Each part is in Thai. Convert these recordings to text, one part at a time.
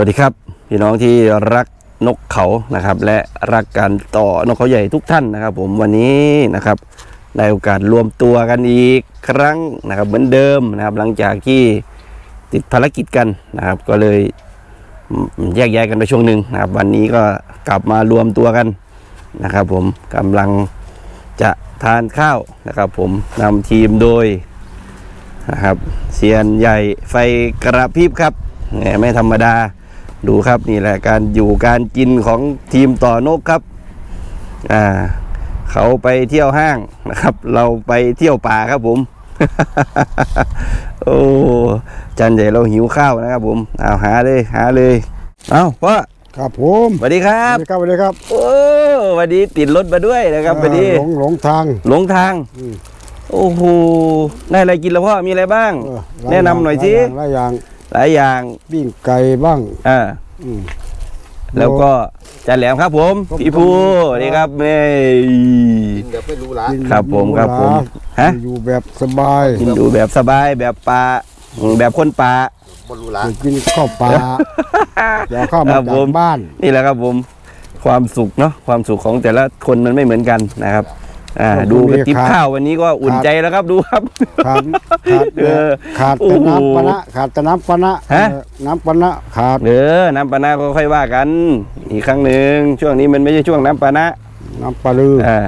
วัสดีครับ พี่น้องที่รักนกเขานะครับ และรักการต่อนกเขาใหญ่ทุกท่านนะครับ ผมวันนี้นะครับได้โอกาสรวมตัวกันอีกครั้งนะครับเหมือนเดิมนะครับ หลังจากที่ติดภารกิจกันนะครับ ก็เลยแยกย้ายกันไปช่วงหนึ่งนะครับ วันนี้ก็กลับมารวมตัวกันนะครับ ผมกำลังจะทานข้าวนะครับ ผมนำทีมโดยนะครับเซียนใหญ่ไฟกระพริบครับแหมไม่ธรรมดา ดูครับนี่แหละการอยู่การกินของทีมต่อนกครับอ่าเขาไปเที่ยวห้างนะครับ เราไปเที่ยวป่าครับผม โอ้จันใหญ่เราหิวข้าวนะครับผมเอาหาเลยหาเลยเอาพ่อครับผมสวัสดีครับสวัสดีครับสวัสดีครับโอ้วันนี้ติดรถมาด้วยนะครับวันนี้หลงหลงทางหลงทางอืมโอ้โหได้อะไรกินแล้วพ่อมีอะไรบ้างเออแนะนำหน่อยสิหลายอย่าง หลายอย่างปิ้งไก่บ้างอ่าอืม แล้วก็จันแหลมครับผมครับพี่ภูครับสวัสดีครับเน่ยกินแบบไม่รู้ละกินครับผมครับผมฮะฮะอยู่แบบสบายกินดูแบบสบายแบบป่าอืมแบบคนป่าไม่รู้ละกินข้าวปลาเดี๋ยวเข้าคมารับผจามกบ้าน นี่แหละครับผม ความสุขเนาะความสุขของแต่ละคนมันไม่เหมือนกันนะครับ อ่าดูกระติบข้าววันนี้ก็อุ่นใจแล้วครับดูครับ ขาดขาดเออขาดโอ้แต่โหน้ำปะนะขาดแต่น้ำปะนะฮะเออน้ำปะนะขาดเออน้ำปานะก็ค่อยว่ากัน อีกครั้งหนึ่งช่วงนี้มันไม่ใช่ช่วงน้ำปานะ น้ำปลาลืออ่า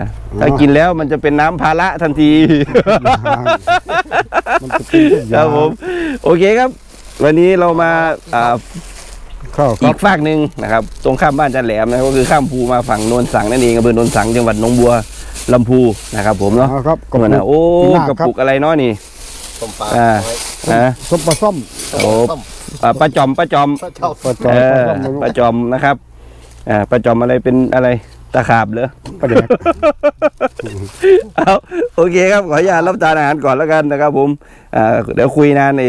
ถ้ากินแล้วมันจะเป็นน้ำภาระทันทีมันจะเป็นทุกอคย่ารับงผมโอเคครับ วันนี้เรามาอ่าข้าวคอีรับกฝากหนึ่งนะครับ ตรงข้ามบ้านจันแหลมนะครับก็คือข้ามภูมาฝั่งโนนสังนั่นเองอำเภอโนนสังจังหวัดหนองบัว ลำพูนะครับ ผมเนาะเอาครับก็เหมือนนะโอ้หน้ากระครับปุกอะไรเนาะนี่ต้มปลาอ่าน้อยนะซุปปลาส้มโอ้ต้มอ่าปลาจอมปลาจอมพระเจ้าปลาจอเอมปลาอส้มไม่รู้ปลาจอมนะครับอ่าปลาจอมอะไรเป็นอะไรตะขาบเหรอปลาแดกเอาโอเคครับขออนุญาตรับประทานอาหารก่อนแล้วกันนะครับ ผมอ่าเดี๋ยวคุยนานไอ้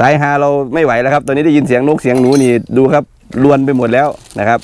สายฮาเราไม่ไหวแล้วครับ ตอนนี้ได้ยินเสียงนกเสียงหนูนี่ดูครับลวนไปหมดแล้วนะครับ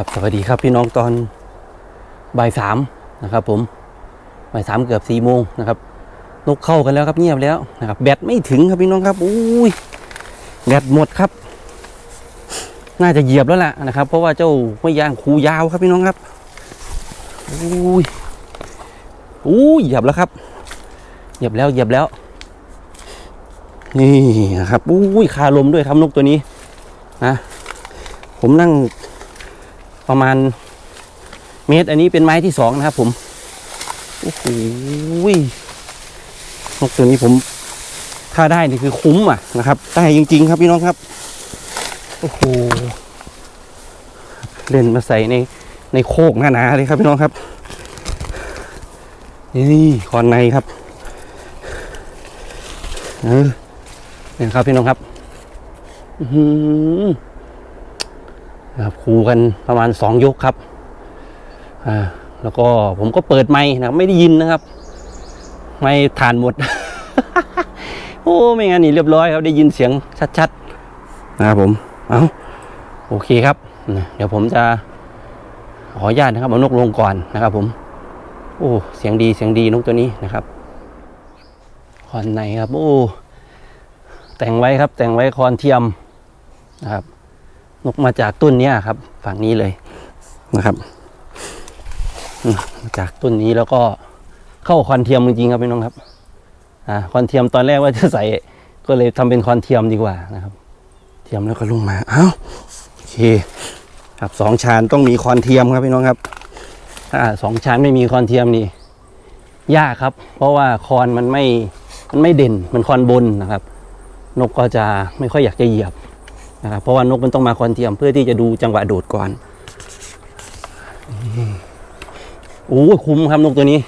ครับสวัสดีครับพี่น้องตอนบ่ายสามนะครับ ผมบ่ายสามเกือบสี่โมงนะครับ นกเข้ากันแล้วครับเงียบแล้วนะครับ แบตไม่ถึงครับพี่น้องครับอุ้ยแบตหมดครับ น่าจะเหยียบแล้วแหละนะครับ เพราะว่าเจ้าไม่ยางคูยาวครับพี่น้องครับอุ้ยอุ้เหยียบแล้วครับ เหยียบแล้วเหยียบแล้ว นี่นะครับอุ้ยคาลมด้วยครับนกตัวนี้นะผมนั่ง ประมาณเมตร อันนี้เป็นไม้ที่สองนะครับ ผมโอ้โหนกตัวนี้ผมถ้าได้นี่คือคุ้มอะนะครับได้จริง ๆ ครับพี่น้องครับโอ้โหเล่นมาใส่ในในโคกหน้าๆเลยครับพี่น้องครับนี่คอนในครับเออเนี่ยครับพี่น้องครับ อื นะครับคูกันประมาณสองยกครับอ่าแล้วก็ผมก็เปิดไม้นะครับไม่ได้ยินนะครับ ไม่ทานหมด โอ้ไม่งั้นนี่เรียบร้อยครับได้ยินเสียงชัดๆนะครับผมเอาโอเคครับ เดี๋ยวผมจะขออนุญาตนะครับเอานกลงก่อนนะครับ ผมโอ้เสียงดีเสียงดีนกตัวนี้นะครับคอนในครับ โอ้แต่งไว้ครับ แต่งไว้คอนเทียมนะครับ นกมาจากต้นนี้ครับ ฝั่งนี้เลยนะครับมาจากต้นนี้แล้วก็เข้าคอนเทียมจริงๆครับพี่น้องครับอ่าคอนเทียมตอนแรกว่าจะใส่ก็เลยทำเป็นคอนเทียมดีกว่านะครับ เทียมแล้วก็ลงมาเอ้าโอเค ครับสองชานต้องมีคอนเทียมครับพี่น้องครับถ้าสองชานไม่มีคอนเทียมนี่ยากครับ เพราะว่าคอนมันไม่มันไม่เด่นมันคอนบนนะครับ นกก็จะไม่ค่อยอยากจะเหยียบ นะครับเพราะว่านกมันต้องมาคอนเทียมเพื่อที่จะดูจังหวะโดดก่อนโอ้คุ้มครับนกตัวนี้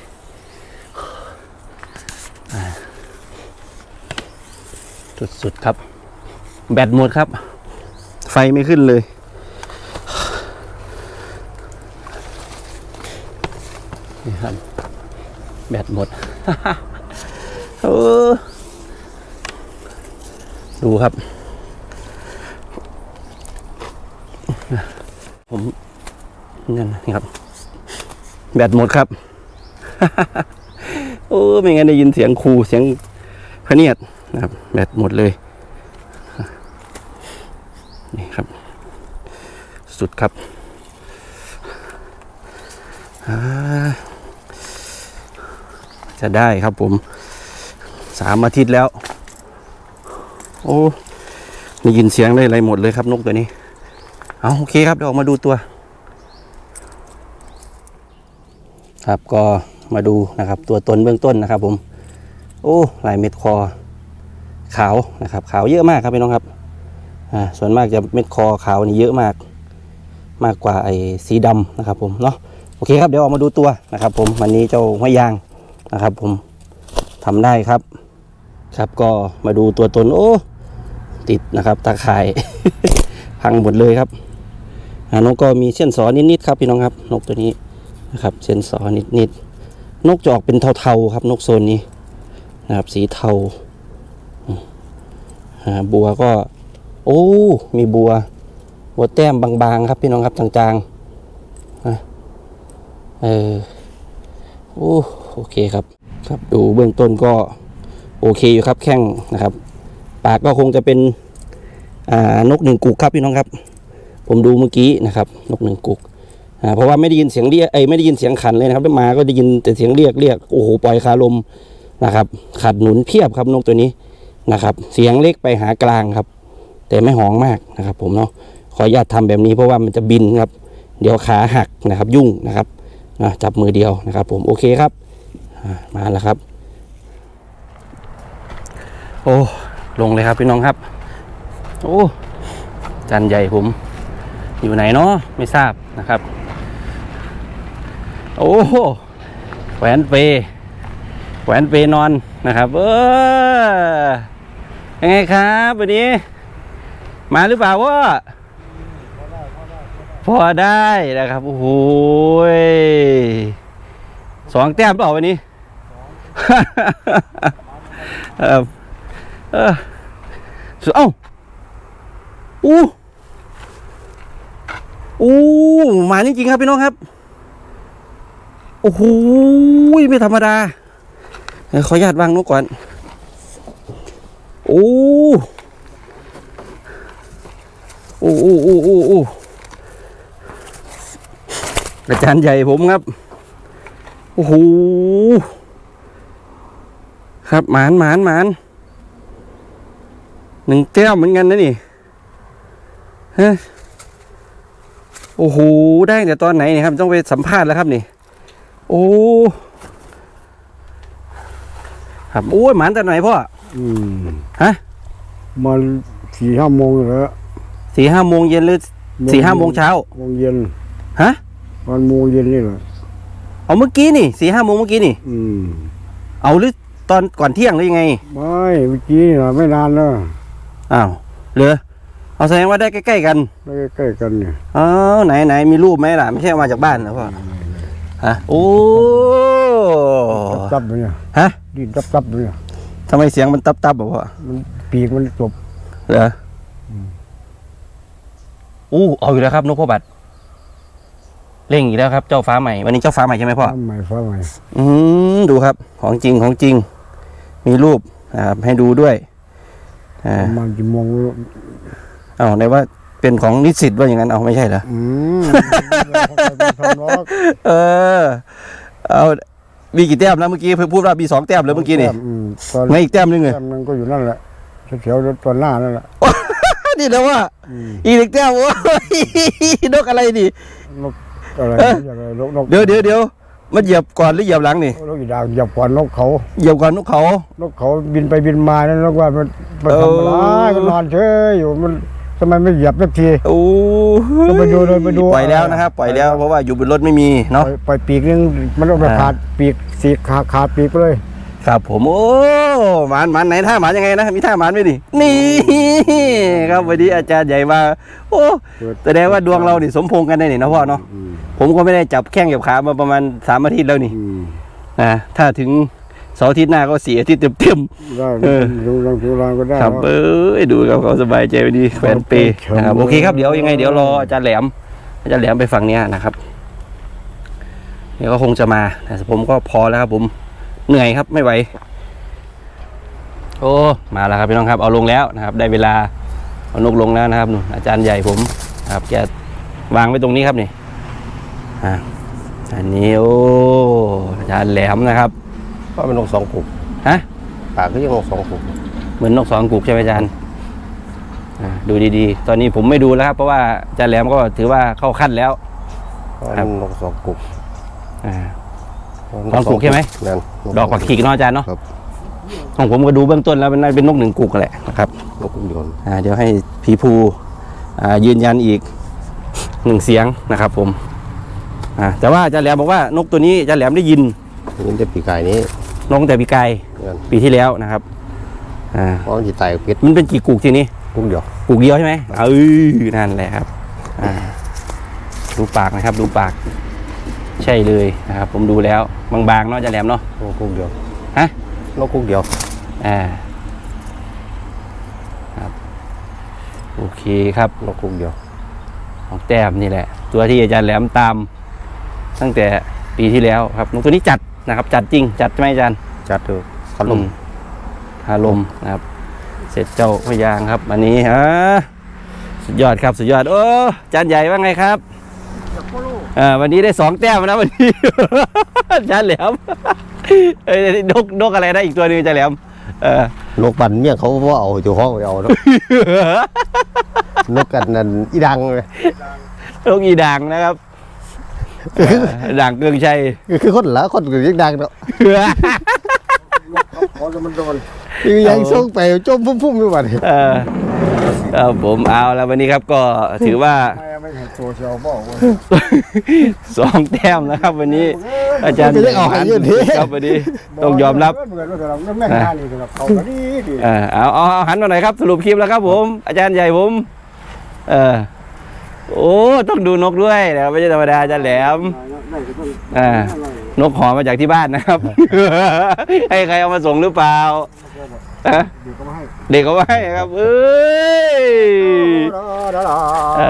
สุดๆครับ แบตหมดครับ ไฟไม่ขึ้นเลยนี่ครับแบตหมดเออดูครับ ผม นั่นนี่ครับ แบตหมดครับ โอ้ไม่งั้นได้ยินเสียงครูเสียงพเนียดนะครับ แบตหมดเลย นี่ครับ สุดครับจะได้ครับผมสามอาทิตย์แล้ว โอ้ได้ยินเสียงได้อะไรหมดเลยครับนกตัวนี้ เอาโอเคครับเดี๋ยวออกมาดูตัว ครับก็มาดูนะครับตัวตนเบื้องต้นนะครับ ผม โอ้ลายเม็ดคอ ขาวนะครับ ขาวเยอะมากครับพี่น้องครับอ่าส่วนมากจะเม็ดคอขาวนี่เยอะมาก มากกว่าไอ้สีดำนะครับ ผมเนาะโอเคครับเดี๋ยวออกมาดูตัวนะครับ ผมวันนี้เจ้าห้วยยางนะครับ ผมทำได้ครับ ครับก็มาดูตัวตนโอ้ติดนะครับตาข่ายพังหมดเลยครับอ่านกก็มีเส้นสอนิดๆครับพี่น้องครับ นกตัวนี้ นะครับเส้นสอนิดๆนกจะออกเป็นเทาๆครับ นกโซนนี้นะครับ สีเทาบัวก็ โอ้ มีบัว บัวแต้มบางๆ ครับพี่น้องครับจางๆเออโอ้โอเคครับ ครับดูเบื้องต้นก็โอเคอยู่ครับแข้งนะครับ ปากก็คงจะเป็นอ่านกหนึ่งกุกครับพี่น้องครับ ผมดูเมื่อกี้นะครับ นกหนึ่งกุก เพราะว่าไม่ได้ยินเสียงเรียกไอ้ยไม่ได้ยินเสียงขันเลยนะครับมาก็ได้ยินแต่เสียงเรียกเรียกโอ้โหปล่อยคาลมนะครับ ขัดหนุนเพียบครับนกตัวนี้นะครับ เสียงเล็กไปหากลางครับ แต่ไม่หองมากนะครับ ผมเนาะขออนุญาตทำแบบนี้เพราะว่ามันจะบินครับ เดี๋ยวขาหักนะครับ ยุ่งนะครับจับมือเดียวนะครับ ผมโอเคครับมาแล้วครับ โอ้ลงเลยครับพี่น้องครับ โอ้จานใหญ่ผมอยู่ไหนเนาะไม่ทราบนะครับ อ้แหวนเปแหวนเปนอนนะครับ เออยังไงครับวันนี้ มาหรือเปล่าวะพอได้นะครับ โอ้โหยสองแต้มเปล่าวันนี้เออเออเอ้าอู้อู้หมาจริงๆครับพี่น้องครับ โอ้โหไม่ธรรมดาขออนุญาตวางนกก่อน โอ้โอ้โอ้โอ้โอ้โอ้อาจารย์ใหญ่ผมครับ โอ้โห ครับหมานหมานหมานหนึ่งแก้วเหมือนกันนะนี่ฮะโอ้โห ได้แต่ตอนไหนเนี่ยครับ ต้องไปสัมภาษณ์แล้วครับนี่ โอ้ครับโอ้ยหมานแต่ไหนพ่ออืมฮะมาสี่ห้าโมงแล้วสี่ห้าโมงเย็นหรือสี่ห้าโมงเช้าโมงเย็นฮะวันโมงเย็นนี่แหละเอาเมื่อกี้นี่สี่ห้าโมงเมื่อกี้นี่ อืม เอาหรือตอนก่อนเที่ยงหรือยังไงไม่เมื่อกี้นี่นะไม่นานแล้วอ้าวเหรอเอาแสดงว่าได้ใกล้ๆกันใกล้ๆกันเนี่ยอ๋อไหนไหนมีรูปไหมล่ะไม่ใช่เอามาจากบ้านนะพ่อ ฮะโอ้ตับๆเลยเนี่ยฮะดิ้นตับๆเลยเนี่ยทำไมเสียงมันตับๆแบบพ่อมันปีกมันจบเหรออู้เอาอยู่แล้วครับนกพ่อบัตรเร่งอีกแล้วครับเจ้าฟ้าใหม่วันนี้เจ้าฟ้าใหม่ใช่ไหมพ่อฟ้าใหม่ฟ้าใหม่อืมดูครับ ของจริงของจริง มีรูปนะครับให้ดูด้วยอ่าประมาณกี่โมงไม่รู้เอาในว่า เป็นของนิสิตว่าอย่างนั้นเอาไม่ใช่เหรออืมทำล็อกเออ เอามีกี่แต้มนะเมื่อกี้เพิ่งพูดว่ามีสองแต้มเลยเมื่อกี้นี่อืมตอนไงอีกแต้มหนึงเลยแต้มนึงก็อยู่นั่นแหละแถวๆตอนหน้านั่นแหละนี่แล้วว่าอืมอีกหนึ่งแต้มโอ้ยนกอะไรนี่นกอะไรเอ๊ะอย่างไรนกนกเดี๋ยวเดี๋ยวเดี๋ยวมันเหยียบก่อนหรือเหยียบหลังนี่นกอีดาวเหยียบก่อนนกเขาเหยียบก่อนนกเขา นกเขาบินไปบินมานั่นนกว่ามันมันเออทำอะไรมันนอนเฉยอยู่มัน ทำไมไม่เหยียบสักที โอ้ก็ไปดูเลยไปดูปล่อยแล้วนะครับปล่อยแล้วเพราะว่าอยู่บนรถไม่มีปเนาะล่อยปล่อยปีกนึงมันต้องไปอ่าขาดปีกสีกขาขาดปีกไปเลย ครับผมโอ้หมานหมานไหนท่าหมานยังไงนะมีท่าหมานไหมนี่นี่ครับวันนี้อาจารย์ใหญ่มาโอ้แสดงว่าดวงเรานี่สมพงษ์กันได้นี่นะพ่อเนาะอืมผมก็ไม่ได้จับแข้งจับขามาประมาณสามอาทิตย์แล้วนี่อืมอ่าถ้าถึง เสาร์อาทิตย์หน้าก็สี่อาทิตย์เต็มได้เออ ดูลองดูลองก็ได้ๆครับเอ้ยดูกับเขาสบายใจไปดีแฟนเปย์นะครับโอเคครับเดี๋ยวยังไงเดี๋ยวรออาจารย์แหลม อาจารย์แหลมไปฝั่งเนี้ยนะครับเดี๋ยวก็คงจะมาแต่ผมก็พอแล้วครับ ผมเหนื่อยครับไม่ไหวโอ้มาแล้วครับพี่น้องครับเอาลงแล้วนะครับ ได้เวลาเอานกลงแล้วนะครับนู่นอาจารย์ใหญ่ผมนะครับแกวางไว้ตรงนี้ครับนี่อ่าอันนี้โอ้อาจารย์แหลมนะครับ เพราะมันนกสองกุกฮะปากก็ยังนกสองกุกเหมือนนกสองกุกใช่ไหมอาจารย์อ่าดูดีๆ ตอนนี้ผมไม่ดูแล้วครับ เพราะว่าอาจารย์แหลมก็ถือว่าเข้าขั้นแล้วเพราะครับมันนกสองกุกอ่าสองกุกใช่ไหมนั่นดอกผักขีกเนาะอาจารย์เนาะครับของผมก็ดูเบื้องต้นแล้วมันน่าจะเป็นนกหนึ่งกุกแหละนะครับนกกุกเดียวอ่าเดี๋ยวให้พีภูอ่ายืนยันอีกหนึ่งเสียงนะครับ ผมอ่าแต่ว่าอาจารย์แหลมบอกว่านกตัวนี้อาจารย์แหลมได้ยินนี่จะปีกไก่นี้ นกตั้งแต่ปีกายนั่นปีที่แล้วนะครับอ่าเพราะมันจะตายกับพิษมันเป็นกี่กุกทีนี้กุกเดียวกุกเดียวใช่ไหมเออนั่นแหละครับอ่าดูปากนะครับดูปาก ใช่เลยนะครับ ผมดูแล้วบางๆเนาะอาจารย์แหลมเนาะนกกุกเดียวฮะ นกกุกเดียวอ่าครับโอเคครับนกกุกเดียว ของแต้มนี่แหละ ตัวที่อาจารย์แหลมตาม ตั้งแต่ปีที่แล้วครับนกตัวนี้จัด นะครับ จัดจริง จัดใช่ไหมอาจารย์จัดเถอะขันลมอืคาลมนะครับ เสร็จเจ้าพยางครับวันนี้ฮะสุดยอดครับสุดยอดโอ้อาจารย์ใหญ่ว่าไงครับอ่าวันนี้ได้สองแต้มนะวันนี้อาจารย์แหลมเอ้ยนกนกอะไรนะอีกตัวหนึงอาจารย์แหลมเออนกปั่นเมี่ยงเขาว่าเอาเจ้าของไปเอาเนอะนกกันนั่นอีดังเลยนกอีด่างนะครับเออ ด่างเกรืองชัยคือคนละคนก็ยังดังเนาะขอจะมันโดนยังยังส่งไปจมพุ่มๆอยู่บัดนี้เออครับผมเอาแล้ววันนี้ครับก็ถือว่าไม่ไม่เห็นตัวเชียวบอกว่าสองแต้มนะครับ วันนี้ อาจารย์จะได้ออกให้เยอะทีครับวันนี้ต้องยอมรับเหมือนว่าเราแม่งานนี่ครับเขาก็ดีดีเออเอาเอาเอาหันมาหน่อยครับ สรุปคลิปแล้วครับผม อาจารย์ใหญ่ผม เออ โอ้ต้องดูนกด้วยนะครับไม่ใช่ธรรมดาอาจารย์แหลมอ่านกหอมาจากที่บ้านนะครับ ให้ใครเอามาส่งหรือเปล่าฮะเดี๋ยวก็มาให้เด็กเอาไว้ครับ เอ้ยเอ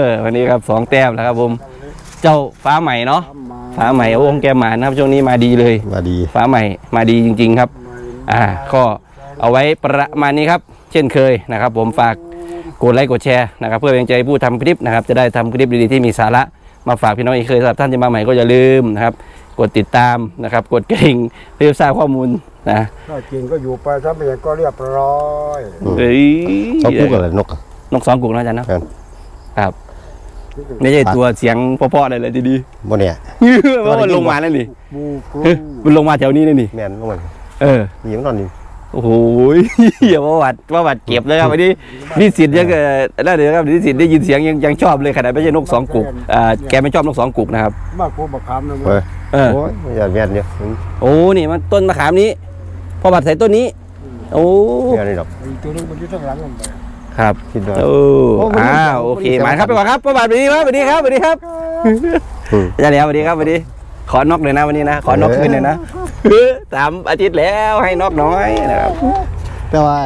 อวันนี้ครับสองแต้มแล้วครับผม เจ้าฟ้าใหม่เนาะทำมาฟ้าใหม่โอ้องแกหมานะครับช่วงนี้มาดีเลยมาดีฟ้าใหม่มาดีจริง ๆ ครับ อ่าก็เอาไว้ประมาณนี้ครับ เช่นเคยนะครับ ผมฝาก กดไลค์กดแชร์นะครับเพื่อเป็นกำลังใจผู้ทำคลิปนะครับจะได้ทำคลิปดีๆที่มีสาระมาฝากพี่น้องอีกเคยสำหรับท่านที่มาใหม่ก็อย่าลืมนะครับกดติดตามนะครับ กดกระดิ่งเพื่อทราบข้อมูลนะถ้ากินก็อยู่ไปถ้าไม่อยากก็เรียบร้อยอืมเอ้ยเขาคู่กันเลยนกอะนกสองกุกนะอาจารย์เนาะครับครับไม่ใช่ตัวเสียงเพราะๆอะไรเลยทีดีบ่เนี่ยเพราะมันลงมาแล้วนี่บูกรูเฮ้ยมันลงมาแถวนี้เลยนี่แม่นลงมันเออมีมันนอนอยู่ โอ้โหอย่าประวัติประวัติเก็บเลยครับวันนี้นิสิตยังเกิดนั่นเลยครับนิสิตได้ยินเสียงยังยังชอบเลยขนาดไม่ใช่นกสองกุกอ่าแกไม่ชอบนกสองกุกนะครับมากกว่าบักคำนะมึงเฮ้ยเออโอ้ยอย่าแม่นเนี่ยโอ้นี่มันต้นมะขามนี้พอบัตรใส่ต้นนี้ โอ้แม่นนี่ดอกไอ้ตัวนึงมันอยู่ข้างหลังมันไปครับคิดว่าโอ้โอ้วันนี้อ้าวโอเควันนี้มาครับไปก่อนครับประวัติวันนี้ครับวันนี้ครับวันนี้ครับอืมอาจารย์เดียววันนี้ครับวันนี้ ขอนอกหน่อยนะวันนี้นะขอนอกขึ้นหน่อยนะสามอาทิตย์แล้วให้นอกน้อยนะครับแต่ว่า